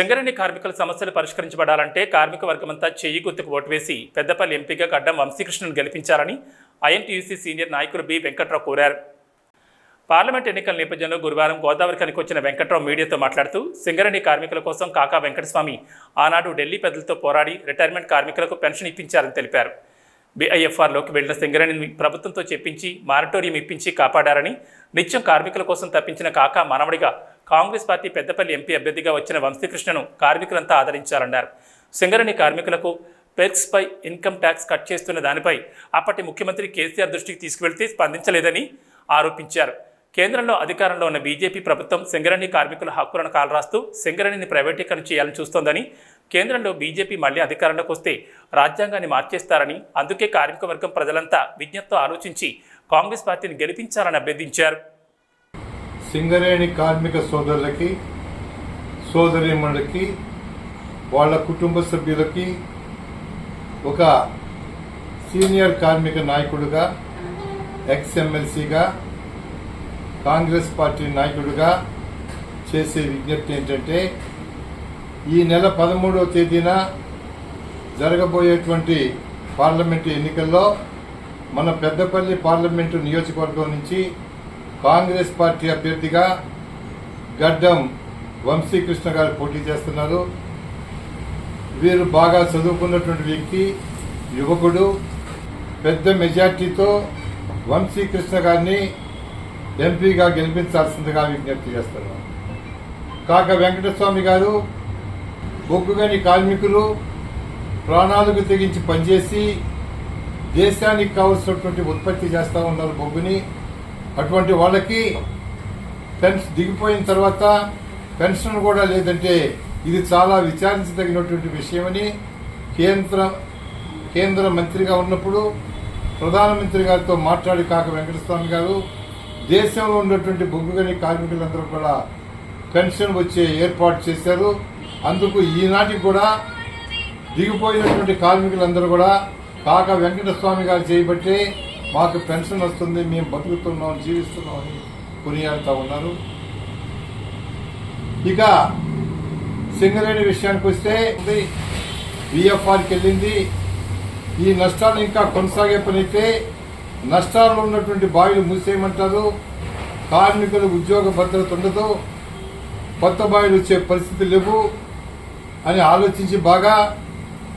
సింగరేణి కార్మికుల సమస్యలు పరిష్కరించబడాలంటే కార్మిక వర్గమంతా చెయ్యి గుర్తుకు ఓటు వేసి పెద్దపల్లి ఎంపీగా గడ్డం వంశీకృష్ణను గెలిపించాలని ఐఎన్టీయూసీ సీనియర్ నాయకులు బి వెంకట్రావు కోరారు. పార్లమెంట్ ఎన్నికల నేపథ్యంలో గురువారం గోదావరి వచ్చిన వెంకట్రావు మీడియాతో మాట్లాడుతూ సింగరేణి కార్మికుల కోసం కాకా వెంకటస్వామి ఆనాడు ఢిల్లీ పెద్దలతో పోరాడి రిటైర్మెంట్ కార్మికులకు పెన్షన్ ఇప్పించారని తెలిపారు. బీఐఎఫ్ఆర్లోకి వెళ్ళిన సింగరేణిని ప్రభుత్వంతో చెప్పించి మారటోరియం ఇప్పించి కాపాడారని నిత్యం కార్మికుల కోసం తప్పించిన కాకా మనవడిగా కాంగ్రెస్ పార్టీ పెద్దపల్లి ఎంపీ అభ్యర్థిగా వచ్చిన వంశీకృష్ణను కార్మికులంతా ఆదరించారన్నారు సింగరేణి కార్మికులకు పెర్క్స్పై ఇన్కమ్ ట్యాక్స్ కట్ చేస్తున్న దానిపై అప్పటి ముఖ్యమంత్రి కేసీఆర్ దృష్టికి తీసుకువెళ్తే స్పందించలేదని ఆరోపించారు. కేంద్రంలో అధికారంలో ఉన్న బీజేపీ ప్రభుత్వం సింగరేణి కార్మికుల హక్కులను కాలరాస్తూ సింగరేణిని ప్రైవేటీకరణ చేయాలని చూస్తోందని కేంద్రంలో బీజేపీ మళ్ళీ అధికారంలోకి వస్తే రాజ్యాంగాన్ని మార్చేస్తారని అందుకే కార్మిక వర్గం ప్రజలంతా విజ్ఞప్తితో ఆలోచించి కాంగ్రెస్ పార్టీని గెలిపించాలని అభ్యర్థించారు. సింగరేణి కార్మిక సోదరులకి సోదరిమణులకి వాళ్ళ కుటుంబ సభ్యులకి ఒక సీనియర్ కార్మిక నాయకుడిగా ఎక్స్ ఎమ్మెల్సీగా కాంగ్రెస్ పార్టీ నాయకుడిగా చేసే విజ్ఞప్తి ఏంటంటే ఈ నెల పదమూడవ తేదీన జరగబోయేటువంటి పార్లమెంటు ఎన్నికల్లో మన పెద్దపల్లి పార్లమెంటు నియోజకవర్గం నుంచి కాంగ్రెస్ పార్టీ అభ్యర్థిగా గడ్డం వంశీకృష్ణ గారు పోటీ చేస్తున్నారు. వీరు బాగా చదువుకున్నటువంటి వ్యక్తి యువకుడు. పెద్ద మెజార్టీతో వంశీకృష్ణ గారిని ఎంపీగా గెలిపించాల్సిందిగా విజ్ఞప్తి చేస్తున్నాం కాక వెంకటస్వామి గారు బొగ్గుగని కార్మికులు ప్రాణాలకు తెగించి పనిచేసి దేశానికి కావలసినటువంటి ఉత్పత్తి చేస్తూ ఉన్నారు బొగ్గుని. అటువంటి వాళ్ళకి పెన్షన్ దిగిపోయిన తర్వాత పెన్షన్ కూడా లేదంటే ఇది చాలా విచారించదగినటువంటి విషయమని కేంద్ర కేంద్ర మంత్రిగా ఉన్నప్పుడు ప్రధానమంత్రి గారితో మాట్లాడి కాక వెంకటస్వామి గారు దేశంలో ఉన్నటువంటి బొగ్గుగని కార్మికులందరూ కూడా పెన్షన్ వచ్చే ఏర్పాటు చేశారు. అందుకు ఈనాటికి కూడా దిగిపోయినటువంటి కార్మికులందరూ కూడా కాక వెంకటస్వామి గారు చేయబట్టే మాకు పెన్షన్ వస్తుంది మేము బతుకుతున్నాం జీవిస్తున్నాం అని కొనియాడుతూ ఉన్నారు. ఇక సింగరేణి విషయానికి వస్తే బిఎఫ్ఆర్కి వెళ్ళింది ఈ నష్టాలు ఇంకా కొనసాగే పనైతే నష్టాల్లో ఉన్నటువంటి బావిలు మూసేయమంటారు. కార్మికులు ఉద్యోగ భద్రత ఉండదు. కొత్త బావిలు వచ్చే పరిస్థితి లేవు అని ఆలోచించి బాగా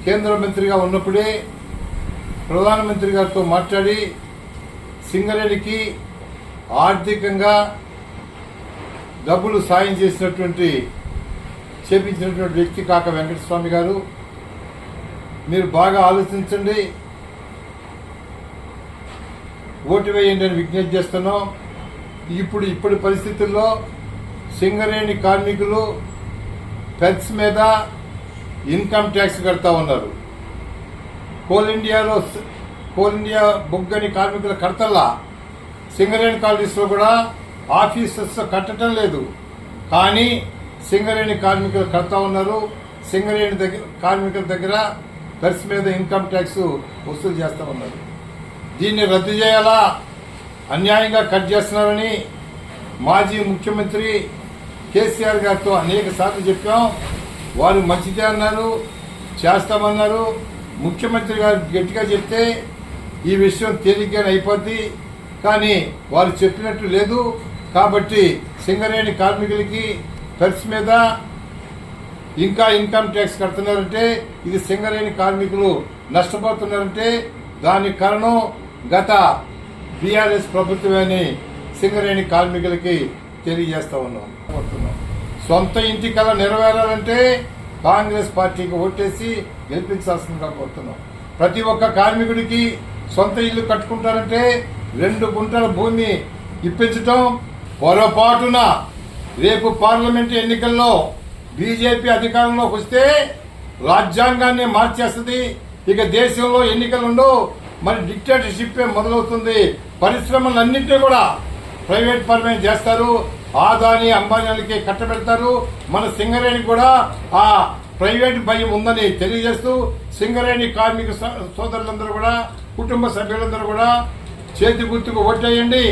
కేంద్ర మంత్రిగా ఉన్నప్పుడే ప్రధానమంత్రి గారితో మాట్లాడి సింగరేణికి ఆర్థికంగా డబ్బులు సాయం చేసినటువంటి చేపించినటువంటి వ్యక్తి కాక వెంకటస్వామి గారు మీరు బాగా ఆలోచించండి. ఓటు వేయండి అని విజ్ఞప్తి చేస్తున్నాం. ఇప్పుడు ఇప్పటి పరిస్థితుల్లో సింగరేణి కార్మికులు పెట్స్ మీద ఇన్కమ్ ట్యాక్స్ కడతా ఉన్నారు. కోల్ ఇండియాలో కోల్ ఇండియా బొగ్గని కార్మికుల కడతల్లా సింగరేణి కాలనీస్లో కూడా ఆఫీసెస్ కట్టడం లేదు. కానీ సింగరేణి కార్మికులు కడతా ఉన్నారు. సింగరేణి దగ్గర కార్మికుల దగ్గర పెర్స్ మీద ఇన్కమ్ ట్యాక్స్ వసూలు చేస్తూ ఉన్నారు. దీన్ని రద్దు చేయాలా? అన్యాయంగా కట్ చేస్తున్నారని మాజీ ముఖ్యమంత్రి కేసీఆర్ గారితో అనేక సార్లు చెప్పాం. వారు మంచిదే అన్నారు చేస్తామన్నారు. ముఖ్యమంత్రి గారు గట్టిగా చెప్తే ఈ విషయం తేలిగ్గా అయిపోద్ది. కానీ వారు చెప్పినట్టు లేదు. కాబట్టి సింగరేణి కార్మికులకి పెర్స్ మీద ఇంకా ఇన్కమ్ ట్యాక్స్ కడుతున్నారంటే ఇది సింగరేణి కార్మికులు నష్టపోతున్నారంటే దానికి కారణం గత బీఆర్ఎస్ ప్రభుత్వమే అని సింగరేణి కార్మికులకి తెలియజేస్తా ఉన్నాం. కోరుతున్నాం. సొంత ఇంటి కళ నెరవేరాలంటే కాంగ్రెస్ పార్టీకి ఓటేసి గెలిపించాల్సిందిగా కోరుతున్నాం. ప్రతి ఒక్క కార్మికుడికి సొంత ఇల్లు కట్టుకుంటారంటే రెండు గుంటల భూమి ఇప్పించటం పొరపాటున. రేపు పార్లమెంట్ ఎన్నికల్లో బీజేపీ అధికారంలోకి వస్తే రాజ్యాంగాన్ని మార్చేస్తుంది. ఇక దేశంలో ఎన్నికలుండో మరి డిక్టేటర్షిప్పే మొదలవుతుంది. పరిశ్రమలన్నింటినీ కూడా ప్రైవేట్ పరమే చేస్తారు. ఆదాని అంబానీలకి కట్టబెడతారు. మన సింగరేణికి కూడా ఆ ప్రైవేట్ భయం ఉందని తెలియజేస్తూ సింగరేణి కార్మిక సోదరులందరూ కూడా కుటుంబ సభ్యులందరూ కూడా చేతి గుర్తుకు ఓటేయండి